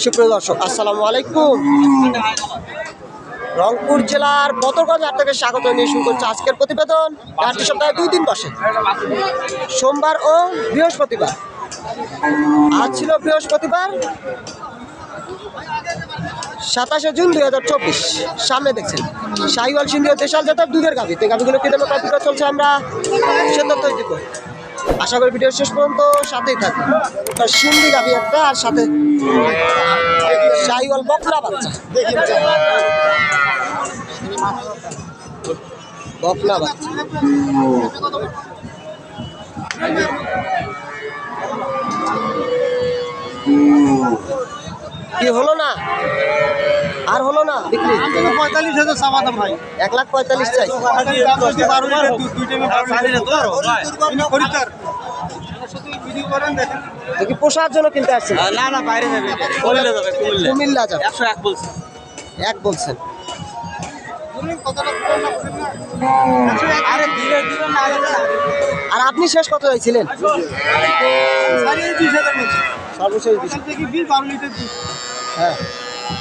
সুপ্রিয় দর্শক, আসসালামু আলাইকুম। রংপুর জেলার বদরগঞ্জ হাট থেকে স্বাগত নিয়ে শুরু করছে আজকের প্রতিবেদন। হাটটি সপ্তাহে দুই দিন বসে। সোমবার ও বৃহস্পতিবার। আজ ছিল বৃহস্পতিবার, সাতাশে জুন দুই হাজার চব্বিশ। সামনে দেখছেন, শাহিওয়াল সিন্ধীয় দেশাল জাতের দুধের গাভি। তো গাভিগুলো কি দামে কত চলছে আমরা সে তথ্য দিব আশা করি ভিডিও শেষ পর্যন্ত সাথেই থাকবে তার সিন্ধি গাভি একটা আর সাথে শাহিওয়াল বকলা বাচ্চা। বকলা বাচ্চা। কি হলো না? আর হলো না? বিক্রি? পঁয়তাল্লিশ হাজার চাওয়া দাম ভাই এক লাখ পঁয়তাল্লিশ চাই কি পোষার জন্য কিনতে আসছেন? না না বাইরে যাবে। কুমিল্লা যাবে কুমিল্লা। যাবে। একশো এক বলছে। এক বলছেন। আরে আপনি শেষ কত চাইছিলেন? সর্বশেষ হ্যাঁ।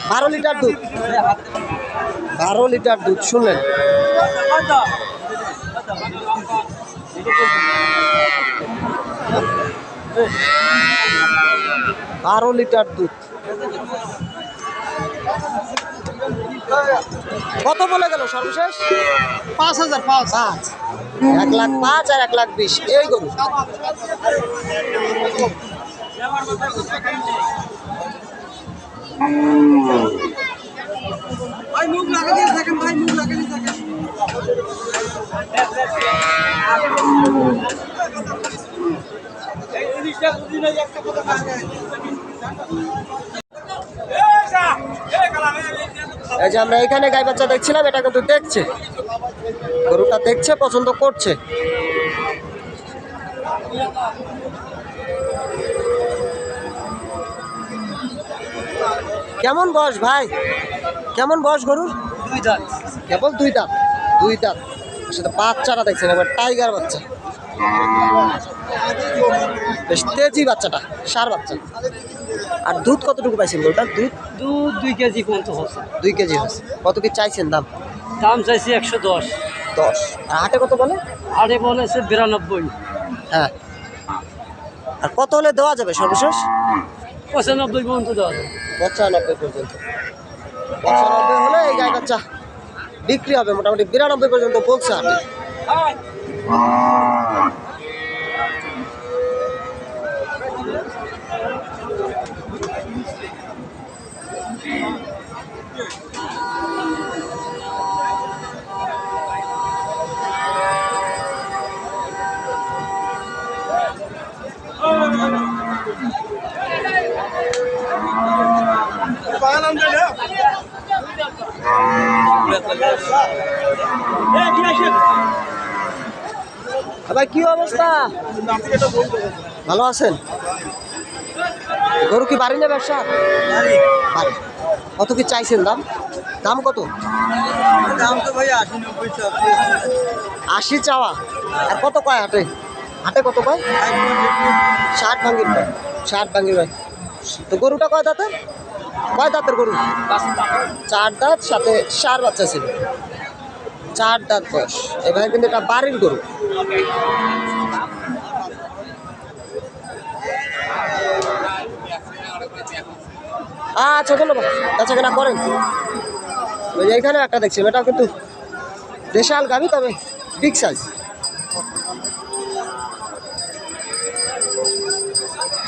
বারো লিটার দুধ? বারো লিটার দুধ শুনলেন? বারো লিটার দুধ। কত বলে গেল সর্বশেষ? পাঁচ হাজার পাঁচ। পাঁচ। এক লাখ পাঁচ আর এক লাখ বিশ। এই গরু। ভাই মুখ লাগাতে থাকেন ভাই মুখ লাগাতে থাকেন। এই যে আমরা এখানে গাই বাচ্চা দেখছিলাম এটা কিন্তু দেখছে। গরুটা দেখছে পছন্দ করছে। কেমন বয়স ভাই? কেমন বয়স গরুর? দুই দাঁত। কেবল দুই দাঁত দুই দাঁত। সেটা সাথে বাচ্চাটা দেখছেন এবার টাইগার বাচ্চা। বেশ তেজি বাচ্চাটা সার বাচ্চা। আর দুধ কতটুকু পাইছেন গরুটার দুধ? দুধ দুই কেজি পর্যন্ত হচ্ছে দুই কেজি হয়েছে। কত কি চাইছেন দাম? দাম চাইছি একশো দশ। দশ। আর হাটে কত বলে? আরে বলেছে বিরানব্বই। হ্যাঁ। আর কত হলে দেওয়া যাবে সর্বশেষ? পঁচানব্বই পর্যন্ত দেওয়া যাবে। পঁচানব্বই পর্যন্ত। পঁচানব্বই হলে এই গাই বাচ্চা বিক্রি হবে। মোটামুটি বিরানব্বই পর্যন্ত বলছে হাটে। ভাই, কি অবস্থা? ভালো আছেন? গরু কি বাড়ি না ব্যবসা? কত কি চাইছেন দাম? দাম কত? দাম আশি চাওয়া। আর কত কয় হাটে? হাটে কত কয়? ষাট ভাঙ্গির ষাট ভাঙ্গির ভাই। তো গরুটা কয় দাঁতের? কয় দাঁতের গরু? চার দাঁত, সাথে সার বাচ্চা ছিল। চার দাঁত বয়স। এবার কিন্তু এটা বাড়ির গরু। আচ্ছা ধন্যবাদ। আচ্ছা কেনা করেন। ওই যে এখানে একটা দেখছি এটা কিন্তু দেশাল গাবি তবে বিগ সাইজ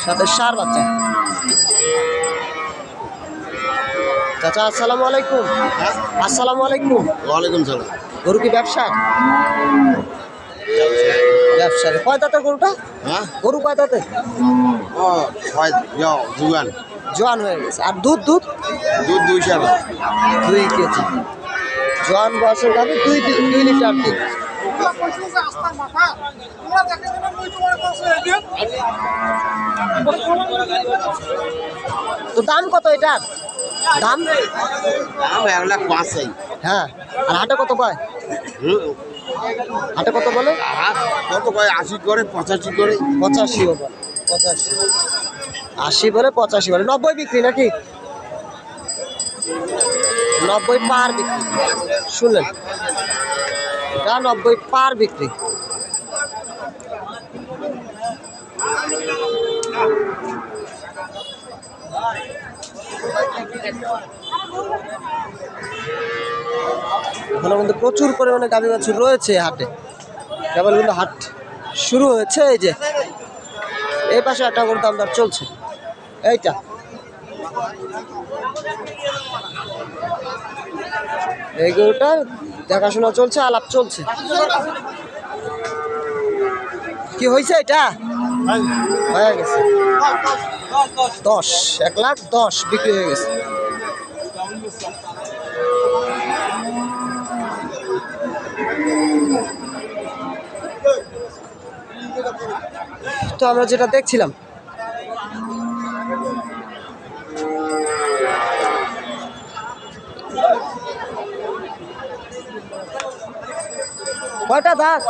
সাথে সার বাচ্চা। চাচা আসসালামু আলাইকুম। আসসালামু আলাইকুম। ওয়ালাইকুম সালাম। গরু কি ব্যবসা ব্যবসা কয় দাঁতের গরুটা? হ্যাঁ? গরু কয় দাঁতে ও ছয় যাও জোয়ান। হয়ে গেছে। আর দুধ দুধ? দুধ দুইশো টাকা দুই কেজি। জোয়ান বয়সের গাভি দুই দুই লিটার দুধ। তো দাম কত এটার? দাম? দাম এক লাখ পাঁচ চাই হ্যাঁ আর হাটে কত কয় হাটে কত বলে? কত কয় আশি করে পঁচাশি করে। পঁচাশিও বলে পঁচাশি। আশি বলে পঁচাশি বলে। নব্বই বিক্রি নাকি? নব্বই পার বিক্রি। শুনলেন? নব্বই পার বিক্রি? এখনও কিন্তু প্রচুর পরিমাণে গাভী বাছুর রয়েছে হাটে। কেবল কিন্তু হাট শুরু হয়েছে এই যে। এই পাশে একটা করে দাম দর চলছে। এইটা। এই গরুটার দেখাশোনা চলছে আলাপ চলছে। কি হয়েছে এটা? হয়ে গেছে। দশ এক লাখ দশ বিক্রি হয়ে গেছে। তো আমরা যেটা দেখছিলাম কয়টা দাঁত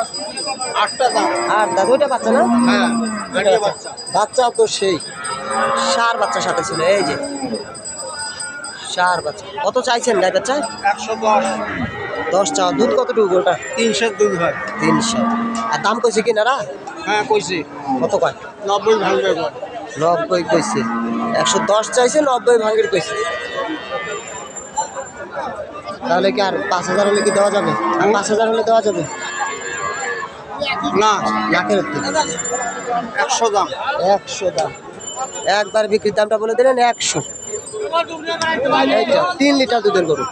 আটটা দাম আর দাঁত ওইটা বাচ্চা না? হ্যাঁ বাচ্চা। বাচ্চা তো সেই। সার বাচ্চার সাথে ছিল এই যে। সার বাচ্চা। কত চাইছেন গাই বাচ্চা? একশো দশ। দশ চা দুধ কতটুকু ওটা তিনশো দুধ হয়। তিনশো। আর দাম কইছে কিনারা হ্যাঁ কইছি। কত কয়? নব্বই ভাঙবে কয়। নব্বই কইছে। একশো দশ চাইছে নব্বই ভাঙের কইছে। তাহলে কি আর পাঁচ হাজার হলে কি দেওয়া যাবে? আর পাঁচ হাজার হলে দেওয়া যাবে? না একশো দাম। একশো দাম। একবার বিক্রির দামটা বলে দিলেন একশো। তিন লিটার দুধের গরু।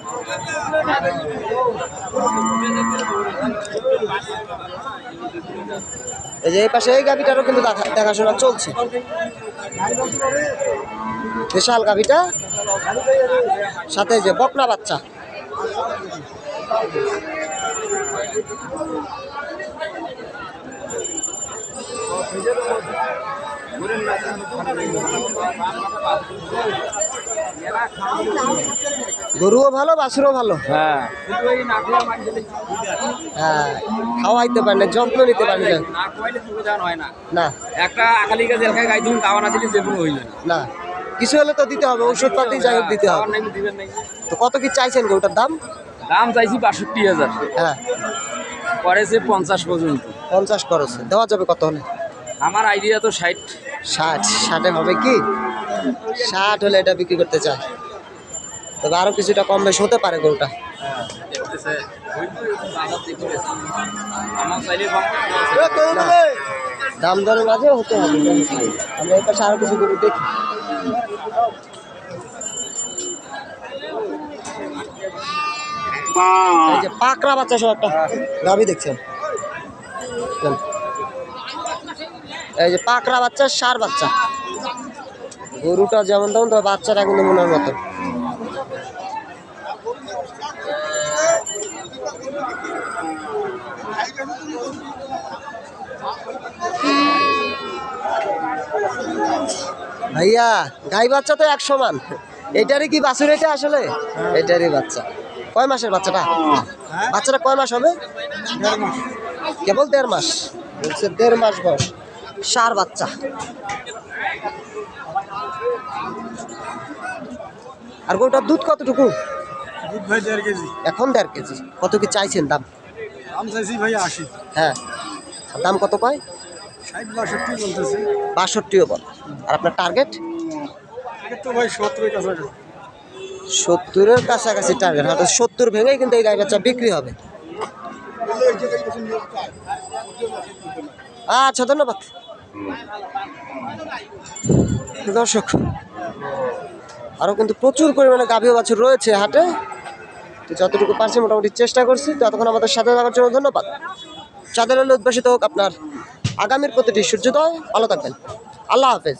এই যে, এই পাশে এই গাভিটারও কিন্তু দেখা- দেখাশোনা চলছে। বিশাল গাভিটা। সাথে যে বকনা বাচ্চা। গরুও ভালো বাছুরও ভালো। হ্যাঁ। হ্যাঁ খাওয়াইতে পারে না যত্ন নিতে পারে না না। হয় একটা আকালিকা জেলখায় গাই তুমি খাওয়া না দিলে যে হইল না। কিছু হলে তো দিতে হবে ওষুধ পাতি যাই হোক দিতে হবে। তো কত কি চাইছেন গরুটার দাম? দাম চাইছি বাষট্টি হাজার। হ্যাঁ। পরেছে পঞ্চাশ পর্যন্ত। পঞ্চাশ খরচ দেওয়া যাবে কত হলে? আমার আইডিয়া তো ষাট। ষাট, ষাটে হবে কি? ষাট হলে এটা বিক্রি করতে চায় তবে আরও কিছুটা কম বেশ হতে পারে গরুটা। দাম দরের মাঝে হতে হবে। আমরা এই পাশে কিছু গরু দেখি। পাকড়া বাচ্চা সব একটা। গাভি দেখছেন। এই যে পাকড়া বাচ্চা সার বাচ্চা। গরুটা যেমন তেমন তবে বাচ্চাটা কিন্তু মনের মতো। ভাইয়া গাই বাচ্চা তো এক সমান এটারই কি বাছুর এটা আসলে? এটারই বাচ্চা। কয় মাসের বাচ্চাটা? বাচ্চাটা কয় মাস হবে? কেবল দেড় মাস। বলছে দেড় মাস বয়স। সার বাচ্চা। আর গোটার দুধ কতটুকু? দুধ ভাই দেড় কেজি। এখন দেড় কেজি। কত কি চাইছেন দাম? দাম চাইছি ভাই আশি। হ্যাঁ। দাম কত ষাট বাষট্টি বলতেছে। বাষট্টিও বল। আর আপনার টার্গেট তো ভাই সত্তরের কাছাকাছি। সত্তরের কাছাকাছি টার্গেট হয়তো সত্তর ভেঙেই কিন্তু এই গাই বাচ্চা বিক্রি হবে। আচ্ছা ধন্যবাদ। দর্শক আরও কিন্তু প্রচুর পরিমাণে গাভীয় বাছুর রয়েছে হাটে। তো যতটুকু পারছি মোটামুটি চেষ্টা করছি। ততক্ষণ আমাদের সাথে থাকার জন্য ধন্যবাদ। চাঁদের আলো উদ্ভাসিত হোক আপনার আগামীর প্রতিটি সূর্যোদয়। ভালো থাকবেন। আল্লাহ হাফেজ।